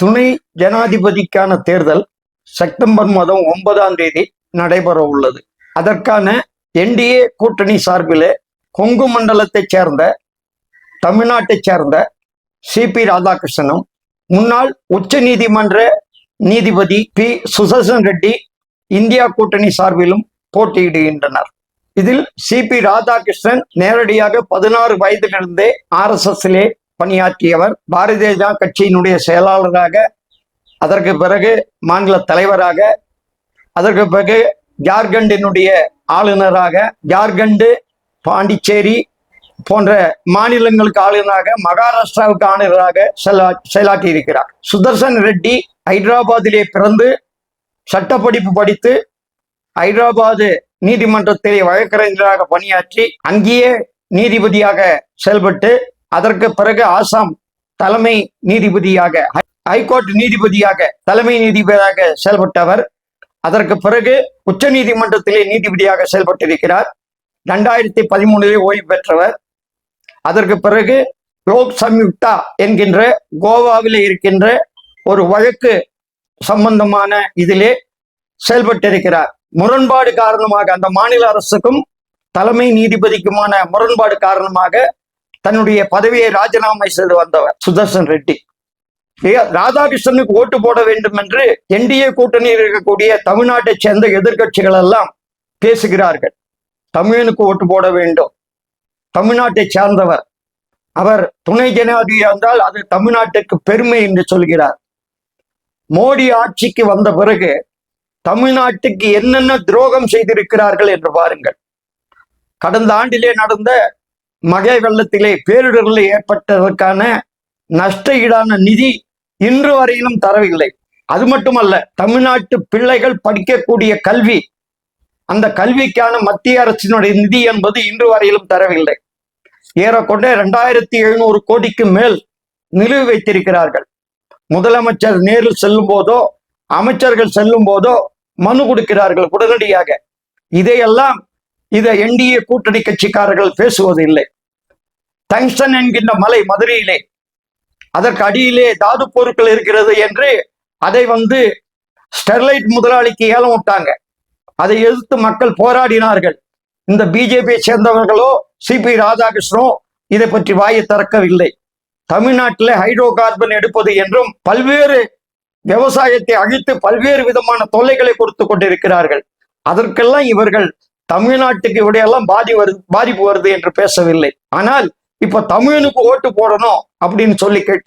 துணை ஜனாதிபதிக்கான தேர்தல் செப்டம்பர் மாதம் ஒன்பதாம் தேதி நடைபெற உள்ளது. அதற்கான என்டிஏ கூட்டணி சார்பில் கொங்கு மண்டலத்தைச் சேர்ந்த தமிழ்நாட்டைச் சேர்ந்த சிபி ராதாகிருஷ்ணனும் முன்னாள் உச்ச நீதிமன்ற நீதிபதி பி சுதர்சன் ரெட்டி இந்தியா கூட்டணி சார்பிலும் போட்டியிடுகின்றனர். இதில் சிபி ராதாகிருஷ்ணன் நேரடியாக பதினாறு வயதிலிருந்தே ஆர்எஸ்எஸ்லே பணியாற்றியவர் பாரதிய ஜனதா கட்சியினுடைய செயலாளராக அதற்கு பிறகு மாநில தலைவராக அதற்கு பிறகு ஜார்க்கண்டினுடைய ஆளுநராக ஜார்க்கண்டு பாண்டிச்சேரி போன்ற மாநிலங்களுக்கு ஆளுநராக மகாராஷ்டிராவுக்கு ஆளுநராக செயலா செயலாற்றி இருக்கிறார் சுதர்சன் ரெட்டி ஹைதராபாத்திலே பிறந்து சட்டப்படிப்பு படித்து ஹைதராபாத் நீதிமன்றத்திலே வழக்கறிஞராக பணியாற்றி அங்கேயே நீதிபதியாக செயல்பட்டு அதற்கு பிறகு ஆசாம் தலைமை நீதிபதியாக ஹைகோர்ட் நீதிபதியாக தலைமை நீதிபதியாக செயல்பட்டவர். அதற்கு பிறகு உச்ச நீதிமன்றத்திலே நீதிபதியாக செயல்பட்டிருக்கிறார். ரெண்டாயிரத்தி பதிமூணிலே ஓய்வு பெற்றவர். அதற்கு பிறகு லோக் சம்யுக்தா என்கின்ற கோவாவிலே இருக்கின்ற ஒரு வழக்கு சம்பந்தமான இதிலே செயல்பட்டிருக்கிறார். முரண்பாடு காரணமாக அந்த மாநில அரசுக்கும் தலைமை நீதிபதிக்குமான முரண்பாடு காரணமாக தன்னுடைய பதவியை ராஜினாமா செய்து வந்தவர் சுதர்சன் ரெட்டி. ராதாகிருஷ்ணனுக்கு ஓட்டு போட வேண்டும் என்று என்டிஏ கூட்டணியில் இருக்கக்கூடிய தமிழ்நாட்டை சேர்ந்த எதிர்கட்சிகள் எல்லாம் பேசுகிறார்கள். தமிழனுக்கு ஓட்டு போட வேண்டும். தமிழ்நாட்டை சார்ந்தவர். அவர் துணை ஜனாதிபதி என்றால் அது தமிழ்நாட்டுக்கு பெருமை என்று சொல்கிறார். மோடி ஆட்சிக்கு வந்த பிறகு தமிழ்நாட்டுக்கு என்னென்ன துரோகம் செய்திருக்கிறார்கள் என்று பாருங்கள். கடந்த ஆண்டிலே நடந்த மகை வெள்ளத்திலே பேரிடரில் ஏற்பட்டதற்கான நஷ்ட ஈடான நிதி இன்று வரையிலும் தரவில்லை. அது மட்டுமல்ல தமிழ்நாட்டு பிள்ளைகள் படிக்கக்கூடிய கல்வி அந்த கல்விக்கான மத்திய அரசினுடைய நிதி என்பது இன்று வரையிலும் தரவில்லை. ஏறக்கொண்ட இரண்டாயிரத்தி எழுநூறு கோடிக்கு மேல் நிலுவை வைத்திருக்கிறார்கள். முதலமைச்சர் நேரில் செல்லும் போதோ அமைச்சர்கள் செல்லும் போதோ மனு கொடுக்கிறார்கள் உடனடியாக. இதையெல்லாம் இதை என்டிஏ கூட்டணி கட்சிக்காரர்கள் பேசுவதில்லை. டங்ஸ்டன் என்கின்ற மலை மதுரையிலே அதற்கு அடியிலே தாது பொருட்கள் இருக்கிறது என்று அதை வந்து ஸ்டெர்லைட் முதலாளிக்கு ஏலம் விட்டாங்க. அதை எதிர்த்து மக்கள் போராடினார்கள். இந்த பிஜேபியை சேர்ந்தவர்களோ சிபி ராதாகிருஷ்ணனோ இதை பற்றி வாயை திறக்கவில்லை. தமிழ்நாட்டில் ஹைட்ரோ கார்பன் எடுப்பது என்றும் பல்வேறு விவசாயத்தை அழித்து பல்வேறு விதமான தொல்லைகளை கொடுத்து கொண்டிருக்கிறார்கள். அதற்கெல்லாம் இவர்கள் தமிழ்நாட்டுக்கு இവിടെயெல்லாம் பாதி வருது பாதிப்பு வருது என்று பேசவில்லை. ஆனால் இப்ப தமிழனுக்கு ஓட்டு போடணும் அப்படின்னு சொல்லி கே-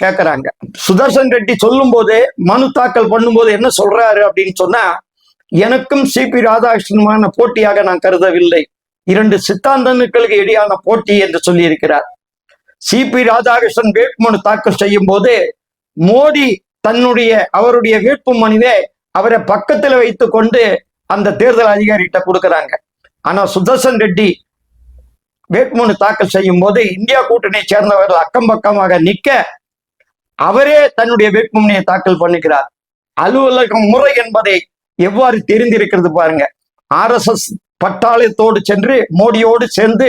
சுதர்சன் ரெட்டி சொல்லும் போதே மனு தாக்கல் பண்ணும்போது என்ன சொல்றாரு அப்படின்னு சொன்னா எனக்கும் சிபி ராதாகிருஷ்ணனுமான போட்டியாக நான் கருதவில்லை. இரண்டு சித்தாந்தனுக்களுக்கு இடையான போட்டி என்று சொல்லி இருக்கிறார் சிபி ராதாகிருஷ்ணன் வேட்புமனு தாக்கல் செய்யும் போது மோடி தன்னுடைய அவருடைய வேட்பு மனுவை அவரை பக்கத்துல வைத்து கொண்டு அந்த தேர்தல் அதிகாரிகிட்ட கொடுக்குறாங்க. ஆனா சுதர்சன் ரெட்டி வேட்புமனு தாக்கல் செய்யும் போது இந்தியா கூட்டணியை சேர்ந்தவர்கள் அக்கம் பக்கமாக நிக்க அவரே தன்னுடைய வேட்புமனுவை தாக்கல் பண்ணுகிறார் அலுவலகம் முறை என்பதை எவ்வாறு தெரிந்திருக்கிறது பாருங்க. ஆர்எஸ்எஸ் பட்டாளத்தோடு சென்று மோடியோடு சேர்ந்து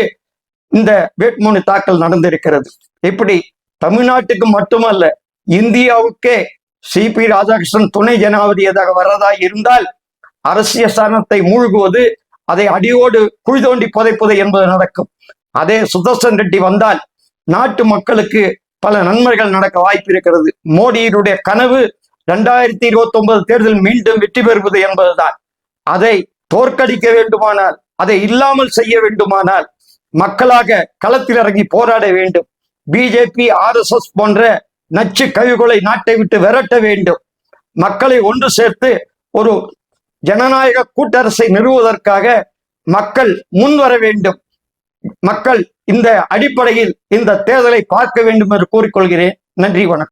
இந்த வேட்புமனு தாக்கல் நடந்திருக்கிறது. இப்படி தமிழ்நாட்டுக்கு மட்டுமல்ல இந்தியாவுக்கே சி பி ராதாகிருஷ்ணன் துணை ஜனாதிபதியாக வரதா இருந்தால் அரசியல் ஸ்தானத்தை மூழ்குவது அதை அடியோடு குழி தோண்டி புதைப்பது என்பது நடக்கும். அதே சுதர்சன் ரெட்டி வந்தால் நாட்டு மக்களுக்கு பல நன்மைகள் நடக்க வாய்ப்பு இருக்கிறது. மோடியினுடைய கனவு இரண்டாயிரத்தி இருபத்தி ஒன்பது தேர்தல் மீண்டும் வெற்றி பெறுவது என்பதுதான். அதை தோற்கடிக்க வேண்டுமானால் அதை இல்லாமல் செய்ய வேண்டுமானால் மக்களாக களத்தில் இறங்கி போராட வேண்டும். பிஜேபி ஆர்எஸ்எஸ் போன்ற நச்சு கவிகளை நாட்டை விட்டு விரட்ட வேண்டும். மக்களை ஒன்று சேர்த்து ஒரு ஜனநாயக கூட்டரசை நிறுவுவதற்காக மக்கள் முன் வர வேண்டும். மக்கள் இந்த அடிப்படையில் இந்த தேர்தலை பார்க்க வேண்டும் என்று கூறிக்கொள்கிறேன். நன்றி வணக்கம்.